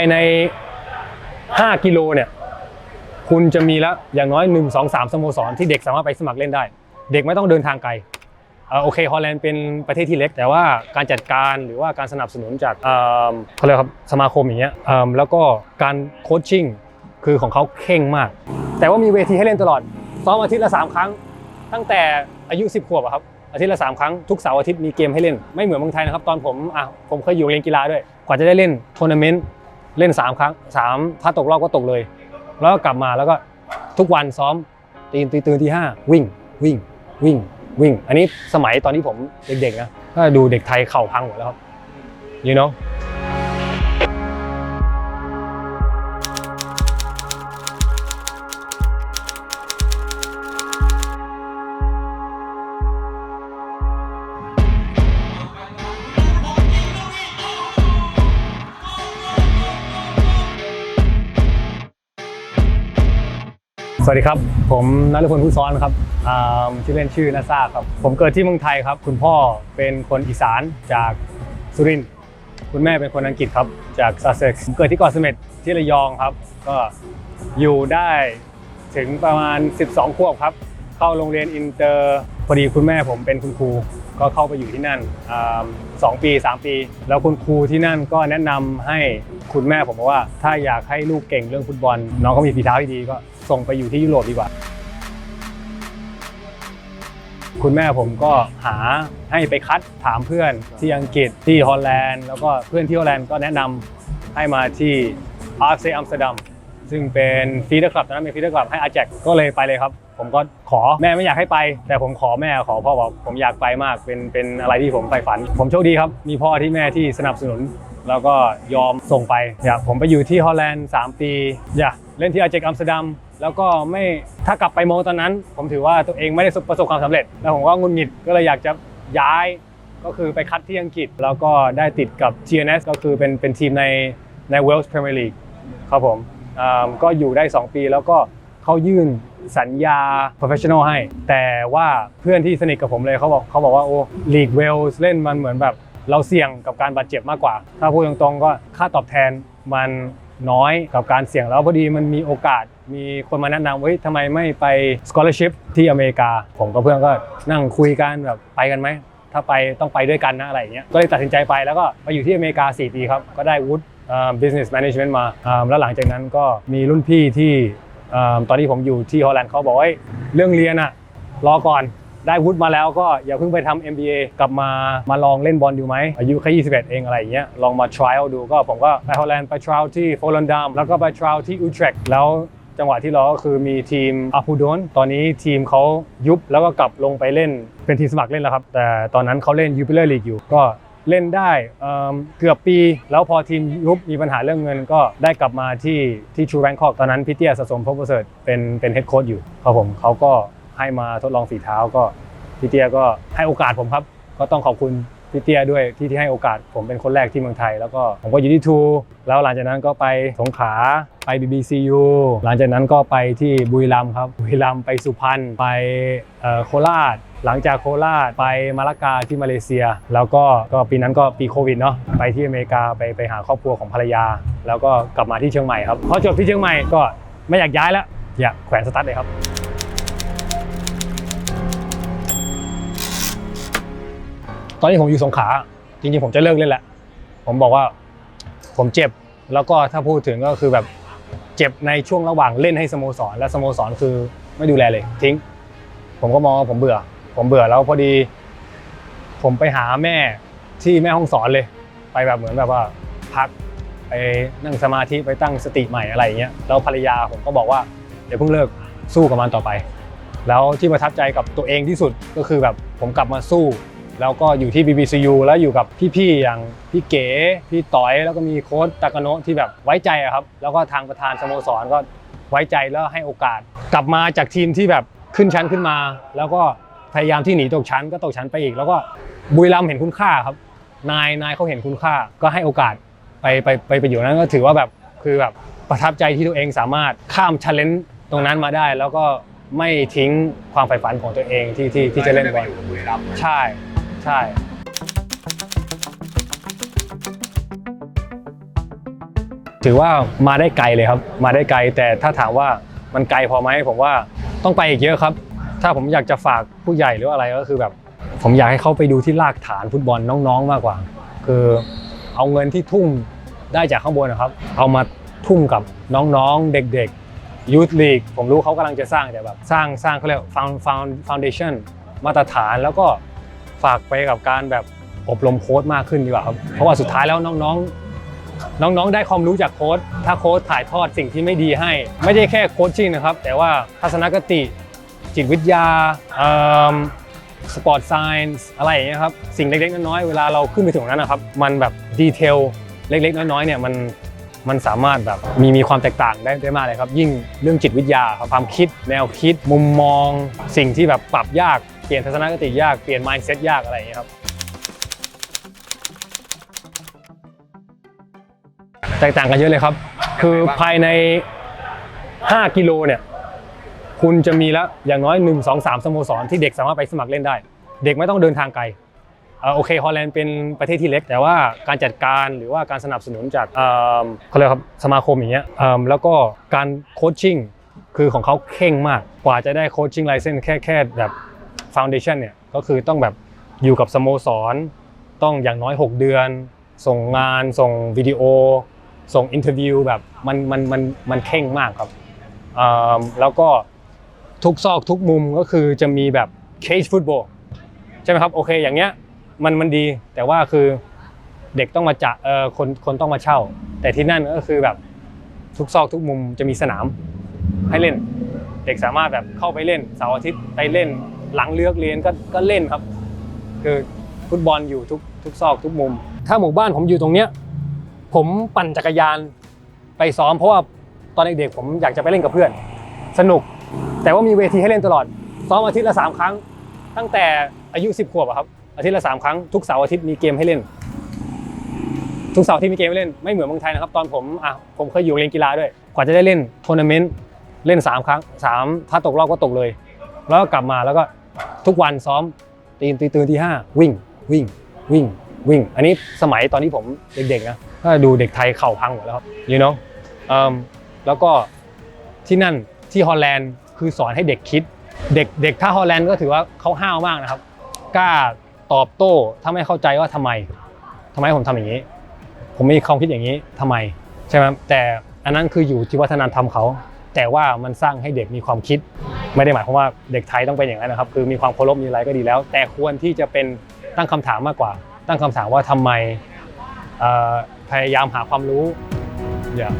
ายใน 5 กิโลเนี่ยคุณจะมีแล้วอย่างน้อย 1 2 3สโมสรที่เด็กสามารถไปสมัครเล่นได้ เด็กไม่ต้องเดินทางไกลอ่อโอเคฮอลแลนด์เป็นประเทศที่เล็ก แต่ว่าการจัดการหรือว่าการสนับสนุนจากเอิ่มเขาเรียกครับสมาคมอย่างเงี้ยเอิ่มแล้วก็การโคชชิ่งคือของเขาเข่งมาก แต่ว่ามีเวทีให้เล่นตลอดซ้อมอาทิตย์ละ 3 ครั้ง ตั้งแต่อายุ 10 ขวบครับอาทิตย์ละ 3 ครั้งทุกเสาร์อาทิตย์มีเกมให้เล่นไม่เหมือนเมืองไทยนะครับตอนผมอะผมเคยอยู่เรียนกีฬาด้วย กว่าจะได้เล่นทัวร์นาเมนต์ เล่น 3 ครั้ง 3 ถ้าตกรอบก็ตกเลย แล้วก็กลับมาแล้วก็ทุกวันซ้อมตีนตีตื่นที่ห้าวิ่งวิ่งวิ่งวิ่ง อันนี้สมัยตอนที่ผมเด็กๆนะก็ดูเด็กไทยเข่าพังหมดแล้วครับ you know วัสดีครับ ผมนฤพลผู้ซ้อนครับชื่อเล่นชื่อนาซาครับ ผมเกิดที่เมืองไทยครับ คุณพ่อเป็นคนอีสานจากสุรินทร์คุณแม่เป็นคนอังกฤษครับ จากซัสเซ็กซ์ผมเกิดที่เกาะเสม็ดที่ระยองครับ ก็อยู่ได้ถึงประมาณ 12 ขวบครับ เข้าโรงเรียนอินเตอร์พอดีคุณแม่ผมเป็นคุณครูก็เข้าไปอยู่ที่นั่นสองปี 3 ปี แล้วคุณครูที่นั่นก็แนะนำให้คุณแม่ผมบอกว่า ถ้าอยากให้ลูกเก่งเรื่องฟุตบอล น้องเขามีฝีเท้าที่ดีก็ ส่งไปอยู่ที่ยุโรปดีกว่า คุณแม่ผมก็หาให้ไปคัดถามเพื่อนที่อังกฤษที่ฮอลแลนด์แล้วก็เพื่อนที่ฮอลแลนด์ก็แนะนำให้มาที่อาร์เซอัมสเตอร์ดัมซึ่งเป็นฟีเดอร์คลับตอนนั้นเป็นฟีเดอร์คลับให้อาแจกก็เลยไปเลยครับ ผมก็ขอแม่ไม่อยากให้ไป แต่ผมขอแม่ขอพ่อบอกผมอยากไปมากเป็นเป็นอะไรที่ผมใฝ่ฝัน ผมโชคดีครับ มีพ่อที่แม่ที่สนับสนุน แล้วก็ยอมส่งไปอย่าผมไปอยู่ที่ฮอลแลนด์ 3 ปี อย่าเล่นที่อาเจกอัมสเตอร์ดัม แล้วก็ไม่ถ้ากลับไปมองตอนนั้น ผมถือว่าตัวเองไม่ได้ประสบความสำเร็จ แล้วผมก็งุนงิดก็เลยอยากจะย้ายก็คือไปคัดที่อังกฤษ แล้วก็ได้ติดกับ TNS ก็คือเป็นเป็นทีมในใน Wales Premier League ครับผมอ่าก็อยู่ได้ 2 ปีแล้วก็เขายื่นสัญญา professional ให้ แต่ว่าเพื่อนที่สนิทกับผมเลยเขาบอกเขาบอกว่าโอ้ลีกเวลส์เล่นมันเหมือนแบบเราเสี่ยงกับการบาดเจ็บมากกว่า ถ้าพูดตรงๆก็ค่าตอบแทนมันน้อยกับการเสี่ยงแล้วพอดีมันมีโอกาส มีคนมาแนะนำว่าทำไมไม่ไป scholarship ที่อเมริกา ผมกับเพื่อนก็นั่งคุยกันแบบไปกันไหม ถ้าไปต้องไปด้วยกันนะอะไรอย่างเงี้ยก็เลยตัดสินใจไปแล้วก็ไปอยู่ที่อเมริกา 4 ปีครับ ก็ได้วุฒิ business management มาแล้วหลังจากนั้นก็มีรุ่นพี่ที่ตอนที่ผมอยู่ที่ฮอลแลนด์เขาบอกว่าเฮ้เรื่องเรียนอะรอก่อนได้วุฒิมาแล้วก็อย่าเพิ่งไปทำ MBA กลับมามาลองเล่นบอลดูไหมอายุแค่21 เองอะไรอย่างเงี้ยลองมา trial ดูก็ผมก็ไปฮอลแลนด์ไป trial ที่โฟลันดามแล้วก็ไป trial ที่อูทร c แล้ว จังหวะที่เราก็คือมีทีมอาพูดนตอนนี้ทีมเขายุบแล้วก็กลับลงไปเล่นเป็นทีมสมัครเล่นแล้วครับ แต่ตอนนั้นเขาเล่นยูพิเลอร์ลีกอยู่ก็เล่นได้เเกือบปี แล้วพอทีมยุบมีปัญหาเรื่องเงินก็ได้กลับมาที่ที่ชูแบงคอกตอนนั้นพี่เตี้ยสะสมพบประเสริฐเป็นเป็นเฮดโค้ชอยู่ครับผมเขาก็ให้มาทดลองฝีเท้าก็พี่เตี้ยก็ให้โอกาสผมครับ ก็ต้องขอบคุณพี่เตี้ยด้วยที่ที่ให้โอกาสผมเป็นคนแรกที่เมืองไทย แล้วก็ผมก็อยู่ที่ทูแล้วหลังจากนั้นก็ไปสงขลา BBCU หลังจากนั้นก็ไปที่บุรีรัมย์ครับ บุรีรัมย์ไปสุพรรณไปโคราช หลังจากโคราชไปมาลากาที่มาเลเซีย แล้วก็ก็ปีนั้นก็ปีโควิดเนาะไปที่อเมริกาไปไปหาครอบครัวของภรรยา แล้วก็กลับมาที่เชียงใหม่ครับพอจบที่เชียงใหม่ก็ไม่อยากย้ายแล้วอยากแขวนสตาร์ทเลยครับตอนนี้ผมอยู่สงขลาจริงๆ ผมจะเลิกเล่นแหละ ผมบอกว่าผมเจ็บแล้วก็ถ้าพูดถึงก็คือแบบ เจ็บในช่วงระหว่างเล่นให้สโมสร และสโมสรคือไม่ดูแลเลย ทิ้ง ผมก็มองว่าผมเบื่อ ผมเบื่อแล้วพอดี ผมไปหาแม่ที่แม่ห้องสอนเลย ไปแบบเหมือนแบบว่าพักไปนั่งสมาธิไปตั้งสติใหม่อะไรอย่างเงี้ยแล้วภรรยาผมก็บอกว่าเดี๋ยวเพิ่งเลิกสู้กับมันต่อไป แล้วที่ประทับใจกับตัวเองที่สุดก็คือแบบผมกลับมาสู้ แล้วก็อยู่ที่ BBCU แล้วอยู่กับพี่ๆ อย่างพี่เก๋ พี่ต๋อย แล้วก็มีโค้ชตากาโนะที่แบบไว้ใจอะครับ แล้วก็ทางประธานสโมสรก็ไว้ใจแล้วให้โอกาส กลับมาจากทีมที่แบบขึ้นชั้นขึ้นมา แล้วก็พยายามที่หนีตกชั้นก็ตกชั้นไปอีก แล้วก็บุรีรัมย์เห็นคุณค่าครับ นายนายเขาเห็นคุณค่าก็ให้โอกาสไปไปไปไปอยู่นั้นก็ถือว่าแบบคือแบบประทับใจที่ตัวเองสามารถข้ามชันเลนตรงนั้นมาได้ แล้วก็ไม่ทิ้งความใฝ่ฝันของตัวเองที่ที่ที่จะเล่นบอลอยู่บุรีรัมย์ใช่ ใช่ ถือว่ามาได้ไกลเลยครับ มาได้ไกลแต่ถ้าถามว่ามันไกลพอไหมผมว่าต้องไปอีกเยอะครับ ถ้าผมอยากจะฝากผู้ใหญ่หรืออะไรก็คือแบบ ผมอยากให้เขาไปดูที่รากฐานฟุตบอลน้องๆมากกว่า คือเอาเงินที่ทุ่มได้จากข้างบนนะครับ เอามาทุ่มกับน้องๆ เด็กๆยูทลีกผมรู้เขากำลังจะสร้างแต่แบบ สร้างสร้างเขาเรียกฟาวฟาวฟาวเดชั่นมาตรฐานแล้วก็ ฝากไปกับการแบบอบรมโค้ดมากขึ้นดีกว่าครับเพราะว่าสุดท้ายแล้วน้องๆ น้องๆ ได้ความรู้จากโค้ดถ้าโค้ดถ่ายทอดสิ่งที่ไม่ดีให้ ไม่ได้แค่โค้ชชิ่งนะครับ แต่ว่าทัศนคติจิตวิทยาสปอร์ตไซน์อะไรอย่างเงี้ยครับสิ่งเล็กๆน้อยๆเวลาเราขึ้นไปถึงตรงนั้นนะครับ มันแบบดีเทลเล็กๆ น้อยๆเนี่ยมันมันสามารถแบบมีมีความแตกต่างได้ได้มากเลยครับ ยิ่งเรื่องจิตวิทยาครับความคิดแนวคิดมุมมอง สิ่งที่แบบปรับยากเปลี่ยนทัศนคติยาก เปลี่ยน mindset ยากอะไรอย่างเงี้ยครับ แตกต่างกันเยอะเลยครับ คือภายใน 5 กิโลเนี่ย คุณจะมีแล้วอย่างน้อย 1 2 3 สโมสร ที่เด็กสามารถไปสมัครเล่นได้ เด็กไม่ต้องเดินทางไกลโอเคฮอลแลนด์เป็นประเทศที่เล็ก แต่ว่าการจัดการหรือว่าการสนับสนุนจากเขาเรียกครับสมาคมอย่างเงี้ยแล้วก็การโคชชิ่งคือของเขาเข่งมากกว่าจะได้โคชชิ่งไลเซนส์แค่แค่แบบ ฟ u n เดชันเนี่ยก็คือต้องแบบอยู่กับสโมสร ต้องอย่างน้อย 6 เดือน ส่งงาน ส่งวิดีโอ ส่งอินเทอร์วิวแบบมันมันมันมันเข่งมากครับแล้วก็ทุกซอกทุกมุมก็คือจะมีแบบเคจฟุตบอลใช่ไหมครับโอเคอย่างเงี้ยมันมันดีแต่ว่าคือเด็กต้องมาจะเออคนคนต้องมาเช่า แต่ที่นั่นก็คือแบบทุกซอกทุกมุมจะมีสนามให้เล่น เด็กสามารถแบบเข้าไปเล่นเสาร์อาทิตย์ไปเล่น หลังเลือกเรียนก็ก็เล่นครับ คือฟุตบอลอยู่ทุกทุกซอกทุกมุม ถ้าหมู่บ้านผมอยู่ตรงเนี้ยผมปั่นจักรยานไปซ้อมเพราะว่าตอนเด็กๆผมอยากจะไปเล่นกับเพื่อน สนุก แต่ว่ามีเวทีให้เล่นตลอด ซ้อมอาทิตย์ละสามครั้ง ตั้งแต่อายุ 10 ขวบครับอาทิตย์ละสามครั้งทุกเสาร์อาทิตย์มีเกมให้เล่น ทุกเสาร์อาทิตย์มีเกมให้เล่นไม่เหมือนเมืองไทยนะครับตอนผมอะผมเคยอยู่เรียนกีฬาด้วยกว่าจะได้เล่นทัวร์นาเมนต์เล่น 3 ครั้ง3ถ้าตกรอบก็ตกเลย แล้วก็กลับมาแล้วก็ ทุกวันซ้อมตีนตีตื่นที่ห้าวิ่งวิ่งวิ่งวิ่ง อันนี้สมัยตอนที่ผมเด็กๆนะก็ดูเด็กไทยเข่าพังหมดแล้วครับ you know เอิ่แล้วก็ที่นั่นที่ฮอลแลนด์คือสอนให้เด็กคิด เด็กเด็กถ้าฮอลแลนด์ก็ถือว่าเขาห้าวมากนะครับกล้าตอบโต้ถ้าไม่เข้าใจว่าทำไมทำไมผมทำอย่างนี้ ผมมีความคิดอย่างนี้ทำไมใช่ไหมแต่อันนั้นคืออยู่ที่วัฒนธรรมเขา แต่ว่ามันสร้างให้เด็กมีความคิด ไม่ได้หมายความว่าเด็กไทยต้องเป็นอย่างนั้นนะครับ คือมีความเคารพมีอะไรก็ดีแล้ว แต่ควรที่จะเป็นตั้งคำถามมากกว่า ตั้งคำถามว่าทำไมพยายามหาความรู้อย่า